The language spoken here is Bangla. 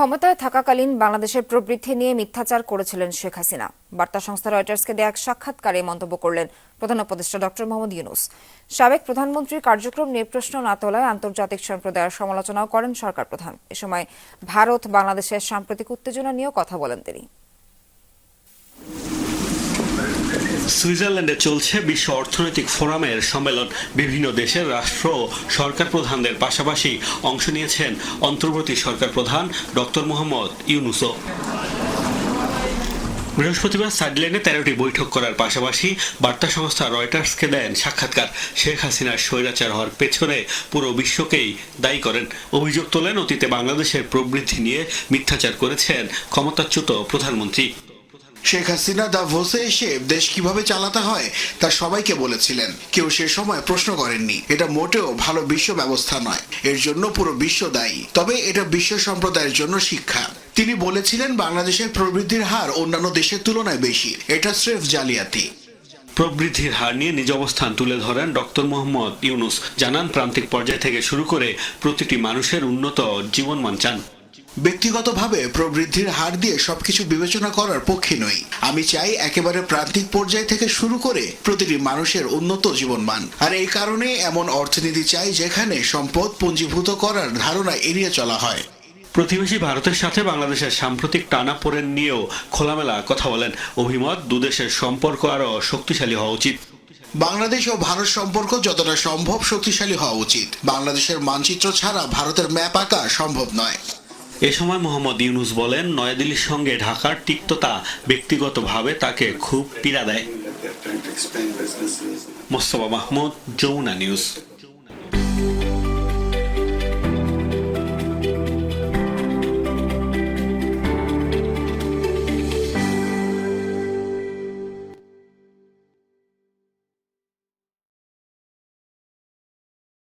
ক্ষমতায় থাকাকালীন বাংলাদেশের প্রবৃদ্ধি নিয়ে মিথ্যাচার করেছিলেন শেখ হাসিনা। বার্তা সংস্থা রয়টার্সকে দেয়া এক সাক্ষাৎকারে মন্তব্য করলেন প্রধান উপদেষ্টা ডক্টর মোহাম্মদ ইউনুস। সাবেক প্রধানমন্ত্রীর কার্যক্রম নিয়ে প্রশ্ন না তোলায় আন্তর্জাতিক সম্প্রদায়ের সমালোচনাও করেন সরকার প্রধান। এ সময় ভারত বাংলাদেশের সাম্প্রতিক উত্তেজনা নিয়েও কথা বলেন তিনি। সুইজারল্যান্ডে চলছে বিশ্ব অর্থনৈতিক ফোরামের সম্মেলন। বিভিন্ন দেশের রাষ্ট্র সরকার প্রধানদের পাশাপাশি অংশ নিয়েছেন অন্তর্বর্তী সরকার প্রধান ডক্টর মোহাম্মদ ইউনুসো বৃহস্পতিবার সাইডল্যান্ডে তেরোটি বৈঠক করার পাশাপাশি বার্তা সংস্থা রয়টার্সকে দেন সাক্ষাৎকার। শেখ হাসিনার স্বৈরাচার হওয়ার পেছনে পুরো বিশ্বকেই দায়ী করেন। অভিযোগ তোলেন, অতীতে বাংলাদেশের প্রবৃদ্ধি নিয়ে মিথ্যাচার করেছেন ক্ষমতাচ্যুত প্রধানমন্ত্রী। শেখ হাসিনা দাভোসে এসে দেশ কীভাবে চালাতে হয় তা সবাইকে বলেছিলেন। কেউ সে সময় প্রশ্ন করেননি। এটা মোটেও ভালো বিশ্ব ব্যবস্থা নয়। এর জন্য পুরো বিশ্ব দায়ী। তবে এটা বিশ্ব সম্প্রদায়ের জন্য শিক্ষা। তিনি বলেছিলেন, বাংলাদেশের প্রবৃদ্ধির হার অন্যান্য দেশের তুলনায় বেশি। এটা স্রেফ জালিয়াতি। প্রবৃদ্ধির হার নিয়ে নিজ অবস্থান তুলে ধরেন ডক্টর মোহাম্মদ ইউনুস। জানান, প্রান্তিক পর্যায় থেকে শুরু করে প্রতিটি মানুষের উন্নত জীবনমান চান। ব্যক্তিগতভাবে প্রবৃদ্ধির হার দিয়ে সবকিছু বিবেচনা করার পক্ষে নই। আমি চাই একেবারে প্রান্তিক পর্যায় থেকে শুরু করে প্রতিটি মানুষের উন্নত জীবনমান। আর এই কারণে এমন অর্থনীতি চাই যেখানে সম্পদ পুঞ্জীভূত করার ধারণা এড়িয়ে চলা হয়। প্রতিবেশী ভারতের সাথে বাংলাদেশের সাম্প্রতিক টানাপোড়েন নিয়েও খোলামেলা কথা বলেন অভিমত দুদেশের সম্পর্ক আরও শক্তিশালী হওয়া উচিত। বাংলাদেশ ও ভারত সম্পর্ক যতটা সম্ভব শক্তিশালী হওয়া উচিত। বাংলাদেশের মানচিত্র ছাড়া ভারতের ম্যাপ আঁকা সম্ভব নয়। এ সময় মোহাম্মদ ইউনুস বলেন, নয়াদিল্লির সঙ্গে ঢাকার তিক্ততা ব্যক্তিগতভাবে তাকে খুব পীড়া দেয়। মোস্তফা মাহমুদ, যমুনা নিউজ।